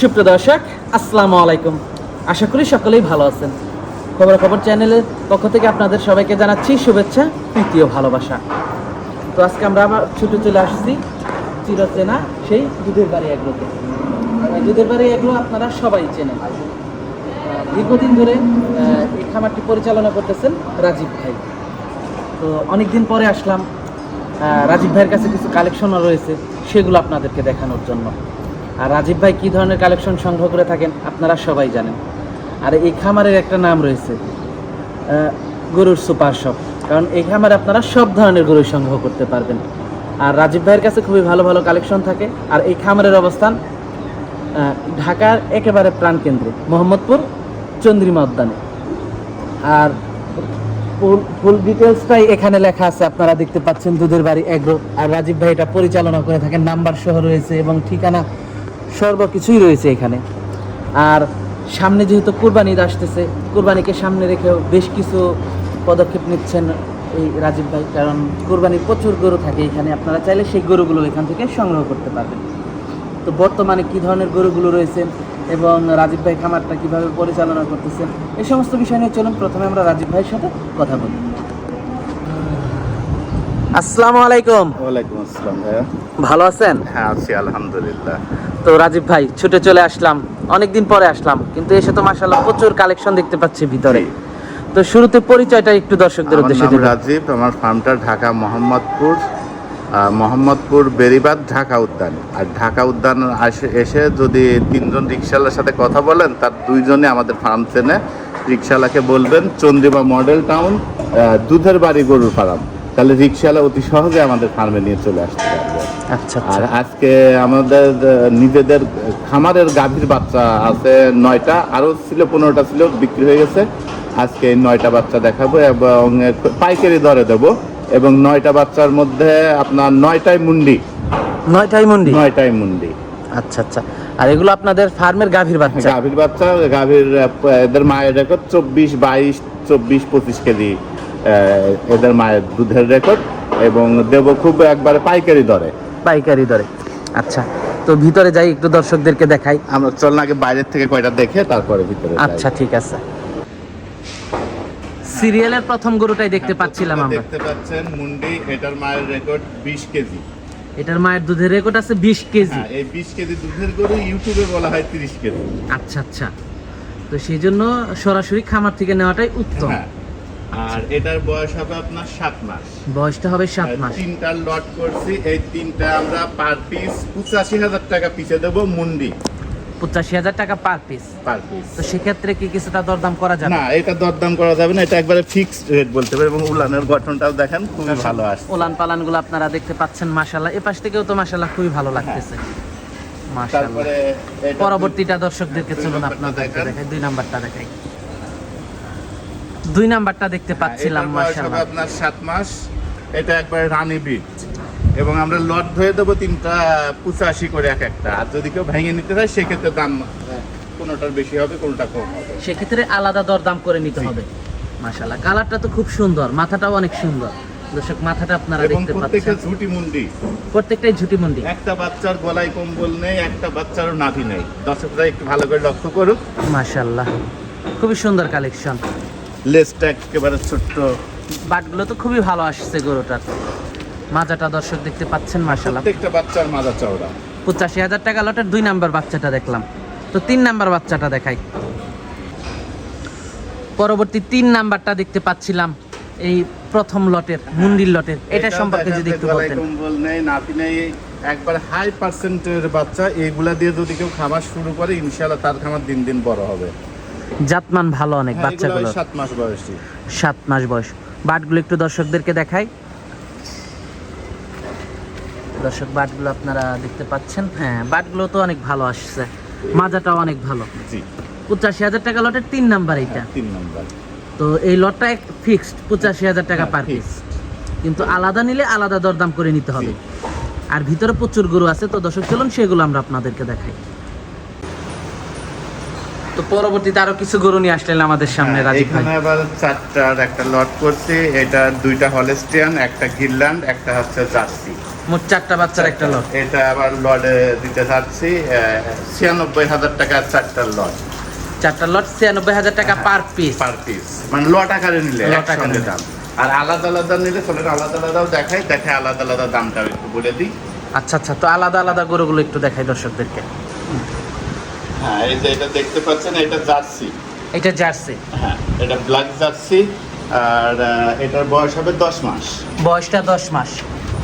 সুপ্রিয় দর্শক, আসসালামু আলাইকুম। আশা করি সকলেই ভালো আছেন। খবর খবর চ্যানেলের পক্ষ থেকে আপনাদের সবাইকে জানাচ্ছি শুভেচ্ছা তৃতীয় ভালোবাসা। তো আজকে আমরা আবার ছুটে চলে আসছি চিরচেনা সেই দুধের বাড়ি এগুলোতে দুধের বাড়ি এগুলো আপনারা সবাই চেনেন। দীর্ঘদিন ধরে এই খামারটি পরিচালনা করতেছেন রাজীব ভাই। তো অনেকদিন পরে আসলাম রাজীব ভাইয়ের কাছে কিছু কালেকশনও রয়েছে, সেগুলো আপনাদেরকে দেখানোর জন্য। আর রাজীব ভাই কী ধরনের কালেকশন সংগ্রহ করে থাকেন আপনারা সবাই জানেন। আর এই খামারের একটা নাম রয়েছে গরুর সুপার শপ। কারণ এই খামারে আপনারা সব ধরনের গরু সংগ্রহ করতে পারবেন। আর রাজীব ভাইয়ের কাছে খুবই ভালো ভালো কালেকশন থাকে। আর এই খামারের অবস্থান ঢাকার একেবারে প্রাণকেন্দ্রে, মোহাম্মদপুর চন্দ্রিমা উদ্যানে। আর ফুল ফুল ডিটেলসটাই এখানে লেখা আছে, আপনারা দেখতে পাচ্ছেন দুধের বাড়ি এগ্রো আর রাজীব ভাই এটা পরিচালনা করে থাকেন, নাম্বার সহ রয়েছে এবং ঠিকানা সর্বকিছুই রয়েছে এখানে। আর সামনে যেহেতু কুরবানি ঈদ আসতেছে কুরবানিকে সামনে রেখেও বেশ কিছু পদক্ষেপ নিচ্ছেন এই রাজীব ভাই কারণ কুরবানির প্রচুর গরু থাকে এখানে। আপনারা চাইলে সেই গরুগুলো এখান থেকে সংগ্রহ করতে পারবেন। তো বর্তমানে কি ধরনের গরুগুলো রয়েছে এবং রাজীব ভাই খামারটা কীভাবে পরিচালনা করতেছেন এই সমস্ত বিষয় নিয়ে চলুন প্রথমে আমরা রাজীব ভাইয়ের সাথে কথা বলি। আসসালামু আলাইকুম। ওয়ালাইকুম আসসালাম ভাইয়া। ভালো আছেন? হ্যাঁ আছি আলহামদুলিল্লাহ। তো রাজীব ভাই ছুটে চলে আসলাম। অনেকদিন পরে আসলাম কিন্তু এসে তো মাশাআল্লাহ প্রচুর কালেকশন দেখতে পাচ্ছি ভিতরে। তো শুরুতে পরিচয়টা একটু দর্শকদের উদ্দেশ্যে রাজীব আমার ফার্মটা ঢাকা মোহাম্মদপুর মোহাম্মদপুর বেরিবাদ ঢাকা উদ্যান। আর ঢাকা উদ্যান এসে যদি তিনজন রিক্সাওয়ালার সাথে কথা বলেন তার দুইজনে আমাদের ফার্ম চেনে। রিক্সাওয়ালাকে বলবেন চন্দ্রিমা মডেল টাউন দুধের বাড়ি গরুর ফার্ম তাহলে রিক্সাওয়ালা অতি সহজে আমাদের ফার্মে নিয়ে চলে আসতে পারবে। আচ্ছা আর আচ্ছা আজকে আমাদের নিজেদের খামারের গাভীর বাচ্চা আছে নয়টা আরও ছিল পনেরোটা ছিল বিক্রি হয়ে গেছে। আজকে এই নয়টা বাচ্চা দেখাবো এবং পাইকারি দরে দেবো। এবং নয়টা বাচ্চার মধ্যে আপনার নয়টাই মুন্ডি। নয়টাই মুন্ডি? নয়টাই মুন্ডি। আচ্ছা আচ্ছা। আর এগুলো আপনাদের ফার্মের গাভীর বাচ্চা? গাভীর বাচ্চা গাভীর এদের মায়ের রেকর্ড চব্বিশ বাইশ চব্বিশ পঁচিশ কেজি। এদের মায়ের দুধের রেকর্ড এবং দেবো খুব একবারে পাইকারি দরে। পাইকারি দরে। আচ্ছা তো ভিতরে যাই একটু দর্শকদেরকে দেখাই। আমরা চল আগে বাইরের থেকে কয়টা দেখে তারপরে ভিতরে আচ্ছা ঠিক আছে। সিরিয়ালের প্রথম গরুটাই দেখতে পাচ্ছিলাম আমরা। দেখতে পাচ্ছেন মুন্ডি এটার মায়ের রেকর্ড 20 কেজি। এটার মায়ের দুধের রেকর্ড আছে বিশ কেজি। হ্যাঁ এই 20 কেজি দুধের গরু ইউটিউবে বলা হয় 30 কেজি। আচ্ছা আচ্ছা। তো সেই জন্য সরাসরি খামার থেকে নেওয়াটাই উত্তম। হ্যাঁ আর এটার বয়স হবে আপনার 7 মাস। বয়সটা হবে সাত মাস। তিনটা লট করছি এই তিনটা আমরা পার পিস 85000 টাকা পিছে দেব মুন্ডি। পঁচাশি হাজার টাকা পার পিস পার পিস তো সেক্ষেত্রে কি কিছুটা দরদাম করা যাবে? না এটা দরদাম করা যাবে না এটা একবারে ফিক্সড রেট বলতে পারে এবং উলানের গঠনটাও দেখেন খুবই ভালো আসছে। ওলান পালানগুলো আপনারা দেখতে পাচ্ছেন মাশাল্লাহ এ পাশ থেকেও তো মাশাল্লাহ খুবই ভালো লাগতেছে। মাশাল্লাহ পরবর্তীটা দর্শকদেরকে চলুন আপনাদেরকে দেখাই দুই নাম্বারটা দেখাই। দুই নাম্বারটা দেখতে হ্যাঁ, পাচ্ছিলাম মাশাল্লাহ আপনার সাত মাস। এটা একবার রানি বিট এবং আমরা লট ধরে দেবো তিনটা পঁচাশি করে এক একটা। আর যদি কেউ ভেঙে নিতে চায় সেক্ষেত্রে দাম কোনোটার বেশি হবে কোনোটা কম হবে। সেক্ষেত্রে আলাদা দর দাম করে নিতে হবে মাশাল্লাহ কালারটা তো খুব সুন্দর মাথাটাও অনেক সুন্দর। দর্শক মাথাটা আপনারা দেখতে প্রত্যেকটা পাচ্ছেন। ঝুটি মুন্ডি। প্রত্যেকটাই ঝুটি মুন্ডি। একটা বাচ্চার গলায় কম্বল নেই একটা বাচ্চারও নাভি নেই। দর্শকরা একটু ভালো করে লক্ষ্য করুক। মাশাল্লাহ খুবই সুন্দর কালেকশন। একেবারে ছোট্ট। বাটগুলো তো খুবই ভালো আসছে গরুটার। মাজাটা দর্শক দেখতে পাচ্ছেন মাশাল্লাহ প্রত্যেকটা বাচ্চার মাজা চওড়া। পঁচাশি হাজার টাকা লটের দুই নাম্বার বাচ্চাটা দেখলাম। তো তিন নাম্বার বাচ্চাটা দেখাই। পরবর্তী তিন নাম্বারটা দেখতে পাচ্ছিলাম এই প্রথম লটের মুন্ডির লটের। এটা সম্পর্কে যদি একটু বলতেন। কম্বল নেই নাভি নেই একবার হাই পার্সেন্টের বাচ্চা এইগুলা দিয়ে যদি কেউ খাবার শুরু করে ইনশাআল্লাহ তার খামার দিন দিন বড় হবে। জাতমান ভালো অনেক হ্যাঁ, বাচ্চাগুলো সাত মাস বয়সী। সাত মাস বয়স। বাটগুলো একটু দর্শকদেরকে দেখাই। দর্শক বাটগুলো আপনারা দেখতে পাচ্ছেন। হ্যাঁ বাটগুলো তো অনেক ভালো আসছে। মাজাটাও অনেক ভালো। জি। পঁচাশি হাজার টাকা লটের তিন নাম্বার এইটা। তিন নম্বর। তো এই লটটা ফিক্সড পঁচাশি হাজার টাকা হ্যাঁ, পার পিস। কিন্তু আলাদা নিলে আলাদা দরদাম করে নিতে হবে। আর ভিতরে প্রচুর গরু আছে তো দর্শক চলুন সেগুলো আমরা আপনাদেরকে দেখাই। তো পরবর্তীতে আরও কিছু গরু নিয়ে আসলেন আমাদের সামনে হ্যাঁ, রাজীব ভাই। এখানে আবার চারটার একটা লট করছি। এটা দুইটা হলেস্টিয়ান একটা গিরল্যান্ড একটা হচ্ছে জার্সি। মোট চারটা বাচ্চার একটা লট এটা আবার লটে দিতে চাচ্ছি ছিয়ানব্বই হাজার টাকা চারটার লট চারটা লট ছিয়ানব্বই হাজার টাকা পার পিস পার পিস মানে লট আকারে নিলে লট আকারে। দাম। আর আলাদা আলাদা নিলে চলে আলাদা আলাদাও দেখাই দেখে আলাদা আলাদা দামটা একটু বলে দিই। আচ্ছা আচ্ছা তো আলাদা আলাদা গরুগুলো একটু দেখাই দর্শকদেরকে। হ্যাঁ এই যে এটা দেখতে পাচ্ছেন এটা জার্সি। এটা জার্সি। হ্যাঁ এটা ব্ল্যাক জার্সি আর এটার বয়স হবে দশ মাস। বয়সটা দশ মাস।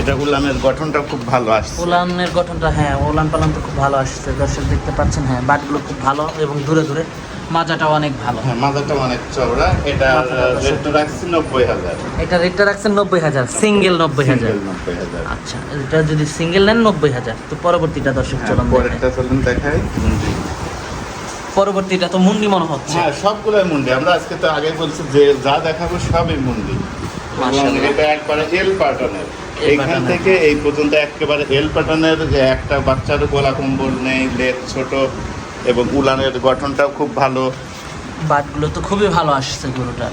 এটা উলামের গঠনটা খুব ভালো আসছে। উলানের গঠনটা হ্যাঁ উলান পালান তো খুব ভালো আসছে। দর্শক দেখতে পাচ্ছেন হ্যাঁ বাটগুলো খুব ভালো এবং দূরে দূরে মাজাটাও অনেক ভালো। হ্যাঁ মাথাটা অনেক চওড়া। এটা রেটটা রাখছি নব্বই হাজার। এটা রেটটা রাখছেন নব্বই হাজার সিঙ্গেল নব্বই হাজার। আচ্ছা এটা যদি সিঙ্গেল নেন নব্বই হাজার। তো পরবর্তীটা দর্শক হ্যাঁ, চলুন। পরেরটা চলুন দেখাই। পরবর্তীটা তো মুন্ডি মনে হচ্ছে। হ্যাঁ সবগুলোই মুন্ডি। আমরা আজকে তো আগে বলছি যে যা দেখাবো সবই মুন্ডি। এটা একবারে এল প্যাটার্নের L এইখান থেকে এই পর্যন্ত একেবারে এল প্যাটার্নের যে একটা বাচ্চার গলা কম্বল নেই লেজ ছোট এবং উলানের গঠনটাও খুব ভালো। বাটগুলো তো খুবই ভালো আসছে গরুটা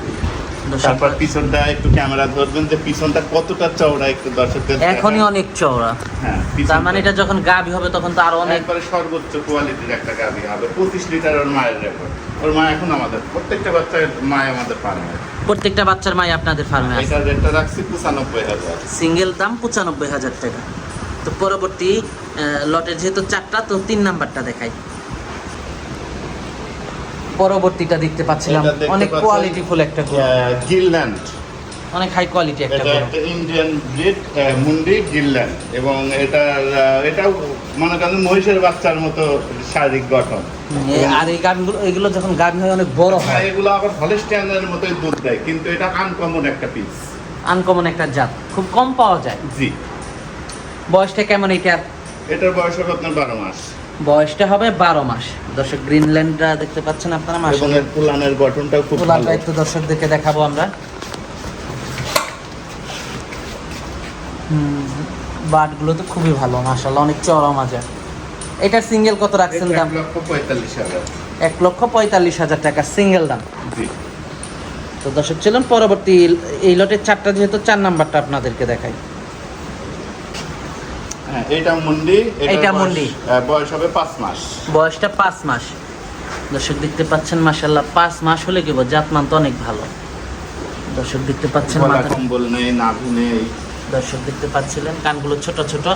তারপর পিছনটা একটু ক্যামেরা ধরবেন যে পিছনটা কতটা চওড়া একটু দর্শকদের এখনই অনেক চওড়া। হ্যাঁ তার মানে এটা যখন গাভী হবে তখন তো আরও অনেক একবারে সর্বোচ্চ কোয়ালিটির একটা হবে। পঁচিশ লিটার ওর মায়ের রেকর্ড ওর মা এখন আমাদের প্রত্যেকটা বাচ্চার মায় আমাদের ফার্মে প্রত্যেকটা বাচ্চার মাই আপনাদের ফার্মে আছে। এটার রেটটা রাখছি পঁচানব্বই হাজার। সিঙ্গেল দাম পঁচানব্বই হাজার টাকা। তো পরবর্তী লটে যেহেতু চারটা তো তিন নাম্বারটা দেখাই। পরবর্তীটা দেখতে পাচ্ছিলাম। অনেক পাচ্ছেন, কোয়ালিটিফুল একটা গরু। গিরল্যান্ড অনেক হাই কোয়ালিটি একটা এটা গরু। একটা ইন্ডিয়ান ব্রিড মুন্ডি গিরল্যান্ড এবং এটা এটাও মনে করেন মহিষের বাচ্চার মতো শারীরিক গঠন। আর এই গাভিগুলো এগুলো যখন গাভি হয় অনেক বড় হ্যাঁ, হয়। এগুলো আবার হলিস্টিয়ানের মতোই দুধ দেয় কিন্তু এটা আনকমন একটা পিস আনকমন একটা জাত। খুব কম পাওয়া যায়। জি। বয়সটা কেমন এটার এটার বয়স হবে আপনার বারো মাস। বয়সটা হবে বারো মাস। দর্শক গ্রিনল্যান্ডটা দেখতে পাচ্ছেন আপনারা মাস এবং পুলানের গঠনটাও খুব তুলাটা একটু দর্শকদেরকে দেখাবো আমরা। হুম, বাটগুলো তো খুবই ভালো মাশাল্লাহ অনেক চড়া মাজা এটার সিঙ্গেল কত রাখছেন দাম? এক লক্ষ পঁয়তাল্লিশ হাজার। টাকা সিঙ্গেল দাম। তো দর্শক ছিলেন পরবর্তী এই লটের চারটা যেহেতু চার নাম্বারটা আপনাদেরকে দেখাই। এটা মুন্ডি বয়স- মুন্ডি। বয়স হবে পাঁচ মাস। বয়সটা পাঁচ মাস। দর্শক দেখতে পাচ্ছেন মাশাল্লাহ পাঁচ মাস হলে কি জাতমান তো অনেক ভালো। দর্শক দেখতে পাচ্ছেন কম্বল নেই নাভি নেই। দর্শক দেখতে পাচ্ছিলেন কানগুলো ছোট ছোট।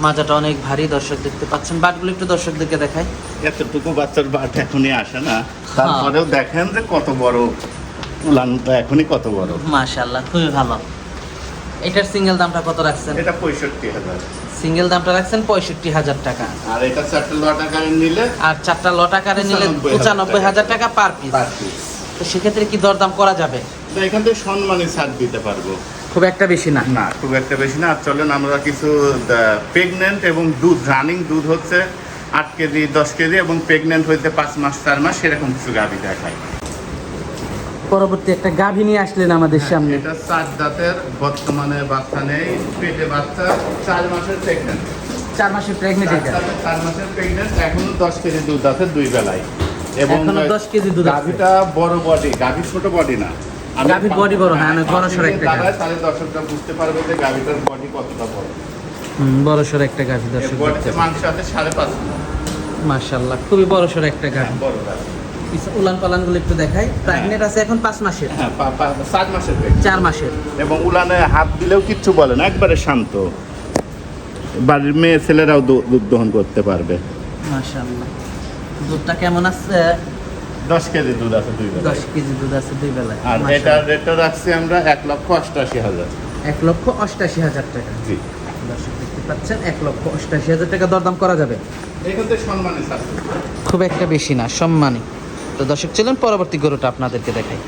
মাজাটা অনেক ভারী দর্শক দেখতে পাচ্ছেন। বাটগুলো একটু দর্শকদেরকে দেখাই। এতটুকু বাচ্চার বাট এখনই আসে না। তারপরেও দেখেন যে কত বড়। উলানটা এখনই কত বড়। মাশাল্লাহ খুবই ভালো। এটার সিঙ্গেল দামটা কত রাখছেন? এটা পঁয়ষট্টি হাজার। সিঙ্গেল দামটা রাখছেন পঁয়ষট্টি হাজার টাকা। আর এটা চারটে লট আকারে নিলে আর চারটা লট আকারে নিলে পঁচানব্বই হাজার টাকা। Per piece. তো সেক্ষেত্রে কি দরদাম করা যাবে? তো এখান থেকে সম্মানী ছাড় দিতে পারব। খুব একটা বেশি না? না খুব একটা বেশি না। আর চলেন আমরা কিছু প্রেগনেন্ট এবং দুধ রানিং দুধ হচ্ছে আট কেজি দশ কেজি এবং প্রেগনেন্ট হইতে পাঁচ মাস চার মাস সেরকম কিছু গাভি দেখায় পরবর্তী একটা গাভী নিয়ে আসলেন আমাদের সামনে। এটা চার দাঁতের বর্তমানে বাচ্চা নেই পেটে বাচ্চা চার মাসের প্রেগনেন্ট চার মাসের প্রেগনেন্ট এটা। চার মাসের প্রেগনেন্ট এখনও দশ কেজি দুধ আছে দুই বেলায়। এবং এখনও 10 কেজি দুধ। গাভিটা বড় বডি গাভি ছোট বডি না। গাভীর body বড়, হ্যাঁ, বড় সড়ো একটা দাঁড়ায়, তাহলে দর্শকরা বুঝতে পারবে যে গাভিটার বডি কতটা বড়। বড় সড়ো একটা গাভী দর্শক বডিতে মাংস আছে সাড়ে পাঁচ কিলো মাশাল্লাহ খুবই বড় সড়ো একটা হ্যাঁ, গাভী। বড় গাভি। উলান পালানগুলো একটু দেখাই। প্রেগনেন্ট আছে এখন পাঁচ মাসের। হ্যাঁ সাত মাসের চার মাসের। এবং উলানে হাত দিলেও কিচ্ছু বলে না একবারে শান্ত। বাড়ির মেয়ে ছেলেরাও দুধ দহন করতে পারবে। মাশাল্লাহ দুধটা কেমন আছে? দশ কেজি দুধ আছে দুই বেলায়। দশ কেজি দুধ আছে দুই বেলায়। আর মাশাআল্লাহ। এটার রেটটা রাখছি আমরা এক লক্ষ অষ্টআশি হাজার। এক লক্ষ অষ্টাশি হাজার টাকা। জি। দর্শক দেখতে পাচ্ছেন এক লক্ষ অষ্টাশি হাজার টাকা দরদাম করা যাবে। এখান থেকে সম্মানে খুব একটা বেশি না সম্মানী। তো দর্শক ছিলেন পরবর্তী গরুটা আপনাদেরকে দেখাই।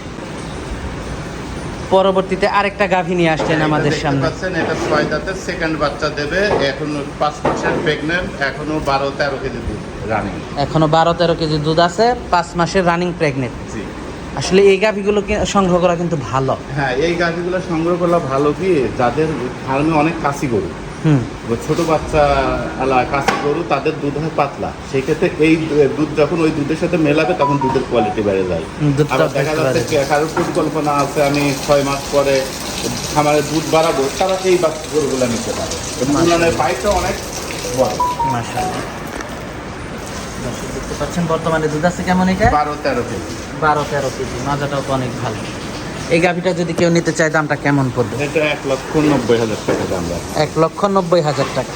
পরবর্তীতে আরেকটা গাভী নিয়ে আসলেন আমাদের সামনে। পাচ্ছেন এটা ছয় দাঁতের সেকেন্ড বাচ্চা দেবে এখনও পাঁচ মাসের প্রেগনেন্ট এখনও বারো তেরো কেজি দুধ রানিং এখনও বারো তেরো কেজি দুধ আছে পাঁচ মাসের রানিং প্রেগনেন্ট জি। আসলে এই গাভীগুলো সংগ্রহ করা কিন্তু ভালো। হ্যাঁ এই গাভীগুলো সংগ্রহ করা ভালো কি? যাদের ফার্মে অনেক কাশি গরু। ছোট বাচ্চা আলা কাছে গরু তাদের দুধ হয় পাতলা। সেই ক্ষেত্রে এই দুধ যখন ওই দুধের সাথে মেলাবে তখন দুধের কোয়ালিটি বেড়ে যায়। আবার দেখা যাচ্ছে কারোর পরিকল্পনা আছে আমি ছয় মাস পরে খামারে দুধ বাড়াবো তারা এই বাচ্চা গরুগুলো নিতে পারে। উন্নয়নের পাইপটা অনেক বড়। মাশাআল্লাহ। দর্শক দেখতে পাচ্ছেন বর্তমানে দুধ আছে কেমন এটা? বারো তেরো কেজি। বারো তেরো কেজি মাজাটাও তো অনেক ভালো। এই গাভিটা যদি কেউ নিতে চায় দামটা কেমন পড়বে? এটা এক লক্ষ নব্বই হাজার টাকা দাম এক লক্ষ নব্বই হাজার টাকা।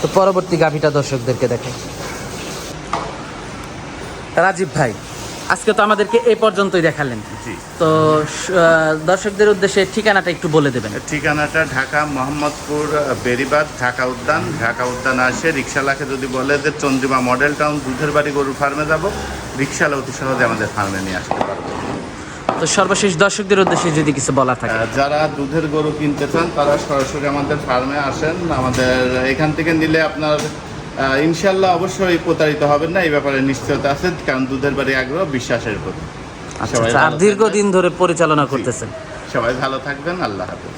তো পরবর্তী গাভিটা দর্শকদেরকে দেখে রাজীব ভাই আজকে তো আমাদেরকে এই পর্যন্তই দেখালেন। তো দর্শকদের উদ্দেশ্যে ঠিকানাটা একটু বলে দেবেন। ঠিকানাটা ঢাকা মোহাম্মদপুর বেরিবাদ ঢাকা উদ্যান। ঢাকা উদ্যান আসে রিক্সালাকে যদি বলে যে চন্দ্রিমা মডেল টাউন দুধের বাড়ি গরুর ফার্মে যাব রিক্সালা অতি সহজে আমাদের ফার্মে নিয়ে আসতে পারবে। তো সর্বশেষ দর্শকদের উদ্দেশ্যে যদি কিছু বলা থাকে। যারা দুধের গরু কিনতে চান তারা সরাসরি আমাদের ফার্মে আসেন। আমাদের এখান থেকে নিলে আপনার ইনশাল্লাহ অবশ্যই প্রতারিত হবেন না এই ব্যাপারে নিশ্চয়তা আছে কারণ দুধের বাড়ি আগ্রহ বিশ্বাসের প্রতি। আচ্ছা আচ্ছা, আর দীর্ঘদিন ধরে পরিচালনা করতেছেন। সবাই ভালো থাকবেন আল্লাহ হাফেজ।